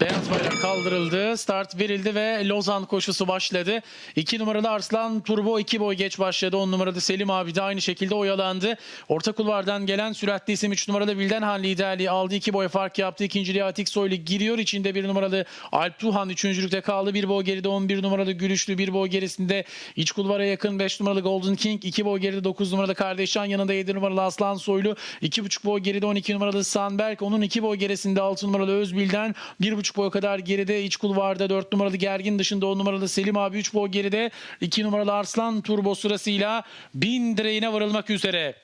There's my kaldırıldı. Start verildi ve Lozan koşusu başladı. 2 numaralı Arslan Turbo 2 boy geç başladı. 10 numaralı Selim abi de aynı şekilde oyalandı. Orta kulvardan gelen süratli isim 3 numaralı Bildenhan liderliği aldı. 2 boy fark yaptı. İkinciliğe Atik Soylu giriyor. İçinde 1 numaralı Alp Tuhan üçüncülükte kaldı. 1 boy geride 11 numaralı Gülüşlü. 1 boy gerisinde iç kulvara yakın 5 numaralı Golden King. 2 boy geride 9 numaralı Kardeşcan. Yanında 7 numaralı Aslan Soylu. 2,5 boy geride 12 numaralı Sanberk. Onun 2 boy gerisinde 6 numaralı Özbil'den 1,5 boy kadar geride. İç kulvarda 4 numaralı Gergin dışında 10 numaralı Selim abi. 3 boy geride. 2 numaralı Arslan turbo sırasıyla 1000 direğine varılmak üzere.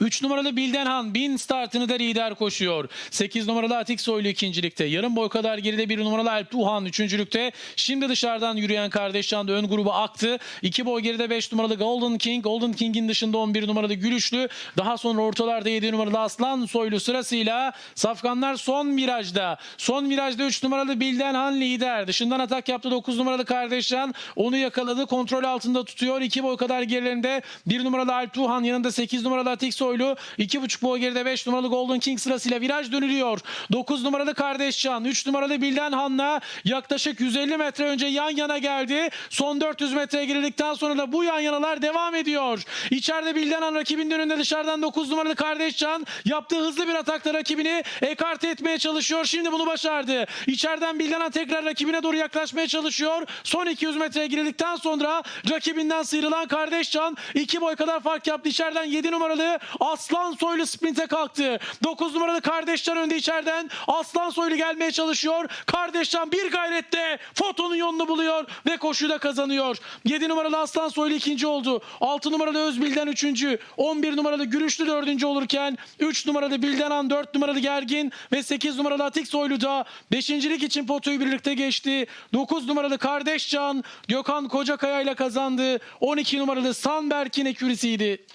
3 numaralı Bildenhan 1000 startını da lider koşuyor. 8 numaralı Atik Soylu ikincilikte. Yarım boy kadar geride 1 numaralı Alp Tuhan üçüncülükte. Şimdi dışarıdan yürüyen kardeşcan da ön gruba aktı. 2 boy geride 5 numaralı Golden King. Golden King'in dışında 11 numaralı Gülüşlü. Daha sonra ortalarda 7 numaralı Aslan Soylu sırasıyla Safkanlar son virajda. Son virajda 3 numaralı Bildenhan lider. Dışından atak yaptı 9 numaralı kardeşcan. Onu yakaladı. Kontrol altında tutuyor. 2 boy kadar gerilerinde 1 numaralı Alp Tuhan yanında 8 numaralı Atik Soylu. 2,5 boy geride 5 numaralı Golden King sırasıyla viraj dönülüyor. 9 numaralı Kardeşcan, 3 numaralı Bilden Han'la yaklaşık 150 metre önce yan yana geldi. Son 400 metreye girildikten sonra da bu yan yanalar devam ediyor. İçeride Bilden Han rakibinin önünde dışarıdan 9 numaralı Kardeşcan yaptığı hızlı bir atakla rakibini ekarte etmeye çalışıyor. Şimdi bunu başardı. İçeriden Bilden Han tekrar rakibine doğru yaklaşmaya çalışıyor. Son 200 metreye girildikten sonra rakibinden sıyrılan Kardeşcan 2 boy kadar fark yaptı. İçeriden 7 numaralı Aslan Soylu sprinte kalktı. 9 numaralı Kardeşcan önde içeriden. Aslan Soylu gelmeye çalışıyor. Kardeşcan bir gayrette fotonun yolunu buluyor ve koşuyu da kazanıyor. 7 numaralı Aslan Soylu ikinci oldu. 6 numaralı Özbilden üçüncü. 11 numaralı Gürüşlü dördüncü olurken 3 numaralı Bildenan, 4 numaralı Gergin ve 8 numaralı Atik Soylu da beşincilik için potoyu birlikte geçti. 9 numaralı Kardeşcan Gökhan Kocakaya ile kazandı. 12 numaralı Sanberk'in ekürisiydi.